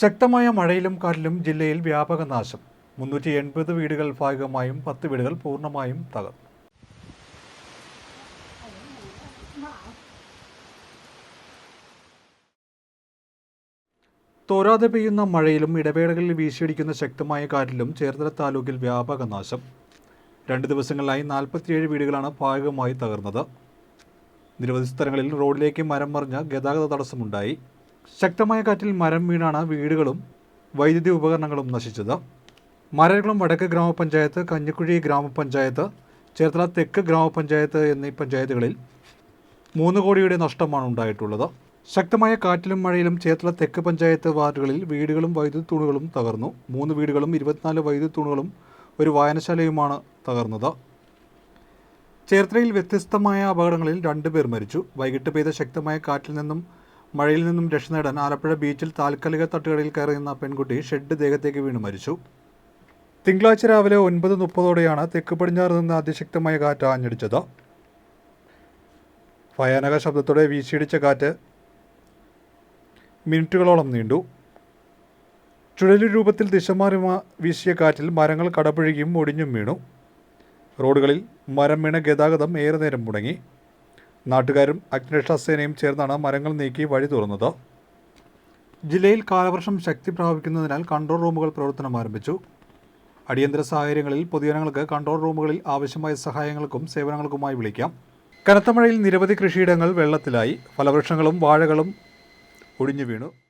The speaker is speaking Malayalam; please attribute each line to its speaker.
Speaker 1: ശക്തമായ മഴയിലും കാറ്റിലും ജില്ലയിൽ വ്യാപക നാശം. മുന്നൂറ്റി എൺപത് വീടുകൾ ഭാഗികമായും പത്ത് വീടുകൾ പൂർണമായും തകർന്നു. തോരാതെ പെയ്യുന്ന മഴയിലും ഇടവേളകളിൽ വീശിയടിക്കുന്ന ശക്തമായ കാറ്റിലും ചേർത്തല താലൂക്കിൽ വ്യാപക നാശം. രണ്ട് ദിവസങ്ങളിലായി നാൽപ്പത്തിയേഴ് വീടുകളാണ് ഭാഗികമായി തകർന്നത്. നിരവധി സ്ഥലങ്ങളിൽ റോഡിലേക്ക് മരം മറിഞ്ഞ് ഗതാഗത തടസ്സമുണ്ടായി. ശക്തമായ കാറ്റിൽ മരം വീണാണ് വീടുകളും വൈദ്യുതി ഉപകരണങ്ങളും നശിച്ചത്. മരകുളം വടക്ക് ഗ്രാമപഞ്ചായത്ത് കഞ്ഞിക്കുഴി ഗ്രാമപഞ്ചായത്ത് ചേർത്തല തെക്ക് ഗ്രാമപഞ്ചായത്ത് എന്നീ പഞ്ചായത്തുകളിൽ മൂന്ന് കോടിയുടെ നഷ്ടമാണ് ഉണ്ടായിട്ടുള്ളത്. ശക്തമായ കാറ്റിലും മഴയിലും ചേർത്തല തെക്ക് പഞ്ചായത്ത് വാർഡുകളിൽ വീടുകളും വൈദ്യുതി തൂണുകളും തകർന്നു. മൂന്ന് വീടുകളും ഇരുപത്തിനാല് വൈദ്യുതി തൂണുകളും ഒരു വായനശാലയുമാണ് തകർന്നത്. ചേർത്തലയിൽ വ്യത്യസ്തമായ അപകടങ്ങളിൽ രണ്ടുപേർ മരിച്ചു. വൈകിട്ട് പെയ്ത ശക്തമായ കാറ്റിൽ നിന്നും മഴയിൽ നിന്നും രക്ഷ നേടാൻ ആലപ്പുഴ ബീച്ചിൽ താൽക്കാലിക തട്ടുകടയിൽ കയറി നിന്ന പെൺകുട്ടി ഷെഡ് ദേഹത്തേക്ക് വീണ് മരിച്ചു. തിങ്കളാഴ്ച രാവിലെ ഒൻപത് മുപ്പതോടെയാണ് തെക്ക് പടിഞ്ഞാറ് നിന്ന് അതിശക്തമായ കാറ്റ് ആഞ്ഞടിച്ചത്. ഭയാനക ശബ്ദത്തോടെ വീശിയടിച്ച കാറ്റ് മിനിറ്റുകളോളം നീണ്ടു. ചുഴലി രൂപത്തിൽ ദിശമാറി മാറി വീശിയ കാറ്റിൽ മരങ്ങൾ കടപുഴകിയും ഒടിഞ്ഞും വീണു. റോഡുകളിൽ മരം വീണ ഗതാഗതം ഏറെ നേരം മുടങ്ങി. നാട്ടുകാരും അഗ്നിരക്ഷാ സേനയും ചേർന്നാണ് മരങ്ങൾ നീക്കി വഴി തുറന്നത്. ജില്ലയിൽ കാലവർഷം ശക്തി പ്രാപിക്കുന്നതിനാൽ കൺട്രോൾ റൂമുകൾ പ്രവർത്തനം ആരംഭിച്ചു. അടിയന്തര സാഹചര്യങ്ങളിൽ പൊതുജനങ്ങൾക്ക് കൺട്രോൾ റൂമുകളിൽ ആവശ്യമായ സഹായങ്ങൾക്കും സേവനങ്ങൾക്കുമായി വിളിക്കാം. കനത്ത മഴയിൽ നിരവധി കൃഷിയിടങ്ങൾ വെള്ളത്തിലായി. ഫലവൃക്ഷങ്ങളും വാഴകളും ഒടിഞ്ഞു വീണു.